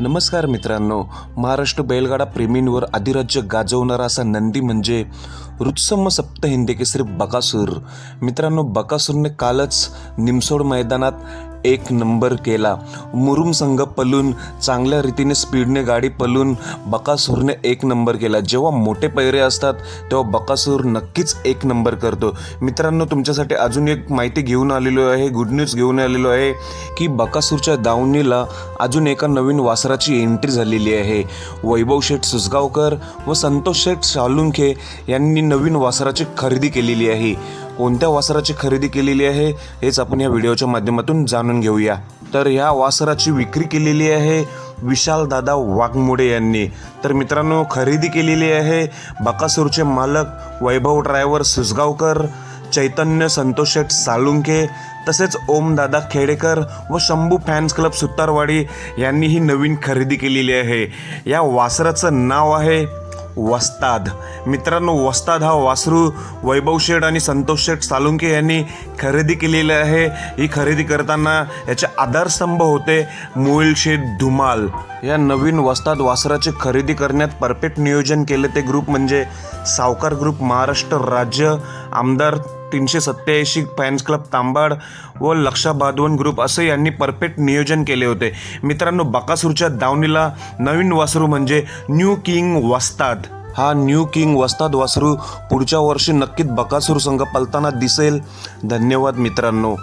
नमस्कार मित्रांनो महाराष्ट्र बैलगाडा प्रेमींवर अधिराज्य गाजवणारा असा नंदी म्हणजे रुत्सम सप्त हिंदी केसरी बकासूर। मित्रांनो बकासूरने कालच निमसोड मैदानात एक नंबर केला. मुरुम संघ पलून चांगल्या रीतीने स्पीडने गाडी पलून बकासूरने एक नंबर केला. जेव्हा मोठे पैरे असतात तेव्हा बकासूर नक्कीच एक नंबर करतो. मित्रांनो तुमच्यासाठी अजून एक माहिती घेऊन आलेलो आहे गुड न्यूज घेऊन आलेलो आहे की बकासूरच्या दावणीला अजून एका नवीन वासराची एंट्री झालेली आहे. वैभव शेठ सुसगावकर व संतोष शेठ सालुंखे यांनी नवीन वासराची खरेदी केलेली आहे. कोणत्या वासराची खरेदी केलेली आहे हेच आपण या व्हिडिओच्या माध्यमातून जाणून घेऊया. तर ह्या वासराची विक्री केलेली आहे विशाल दादा वाघमोडे यांनी. तर मित्रांनो खरेदी केलेली आहे बकासूरचे मालक वैभव ड्रायव्हर सुसगावकर चैतन्य संतोष शेठ सालुंके तसेच ओमदादा खेडेकर व शंभू फॅन्स क्लब सुतारवाडी यांनी ही नवीन खरेदी केलेली आहे. या वासराचं नाव आहे वस्ताद. मित्रांनो वस्ताद हा वासरू वैभव शेठ आणि संतोष शेठ सालुंके यांनी खरेदी केलेली आहे. ही खरेदी करताना याचे आधारस्तंभ होते मोईल शेठ धुमाल. या नवीन वस्ताद वासराची खरेदी करण्यात परफेक्ट नियोजन केले. ते ग्रुप म्हणजे सावकार ग्रुप महाराष्ट्र राज्य आमदार तीनशे सत्याऐंशी फॅन्स क्लब तांबाड व लक्षा बाधवन ग्रुप असं यांनी परफेक्ट नियोजन केले होते. मित्रांनो बकासूरच्या दावणीला नवीन वासरू म्हणजे न्यू किंग वस्ताद. हा न्यू किंग वस्ताद वासरू पुढच्या वर्षी नक्कीच बकासूर संघ पलताना दिसेल. धन्यवाद मित्रांनो.